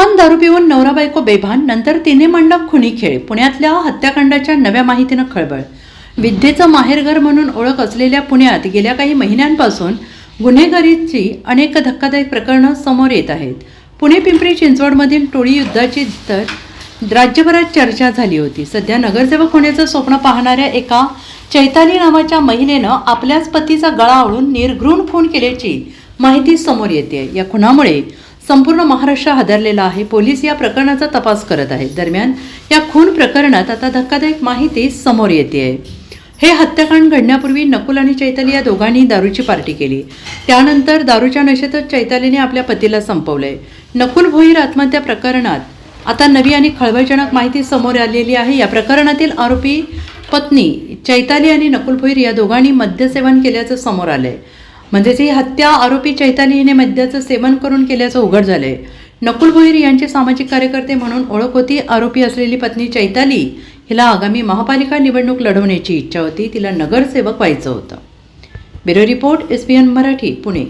तुफान दारू पिऊन नवरा बायको बेभान नंतर तिने मांडला खुनी खेळ. पुण्यातल्या हत्याकांडाच्या नव्या माहितीनं खळबळ. विद्येचं माहेरघर म्हणून ओळख असलेल्या पुण्यात गेल्या काही महिन्यांपासून गुन्हेगारीची अनेक धक्कादायक प्रकरणं समोर येत आहेत. पुणे पिंपरी चिंचवडमधील टोळी युद्धाची तर राज्यभरात चर्चा झाली होती. सध्या नगरसेवक होण्याचं स्वप्न पाहणाऱ्या एका चैताली नावाच्या महिलेनं आपल्याच पतीचा गळा आवळून निर्घृण खून केल्याची माहिती समोर येते. या खुनामुळे संपूर्ण महाराष्ट्र हादरलेला आहे. पोलीस या प्रकरणाचा तपास करत आहेत. दरम्यान या खून प्रकरणात आता धक्कादायक माहिती समोर येते आहे हे हत्याकांड घडण्यापूर्वी नकुल आणि चैताली या दोघांनी दारूची पार्टी केली. त्यानंतर दारूच्या नशेतच चैतालीने आपल्या पतीला संपवलंय. नकुल भोईर आत्महत्या प्रकरणात आता नवी आणि खळबळजनक माहिती समोर आलेली आहे. या प्रकरणातील आरोपी पत्नी चैताली आणि नकुल भोईर या दोघांनी मद्यसेवन केल्याचं समोर आलंय. म्हणजेच ही हत्या आरोपी चैताली हिने मद्याचं सेवन करून केल्याचं उघड झालं आहे नकुल भोईर यांचे सामाजिक कार्यकर्ते म्हणून ओळख होती. आरोपी असलेली पत्नी चैताली हिला आगामी महापालिका निवडणूक लढवण्याची इच्छा होती. तिला नगरसेवक व्हायचं होतं. Bureau report S Marathi Pune.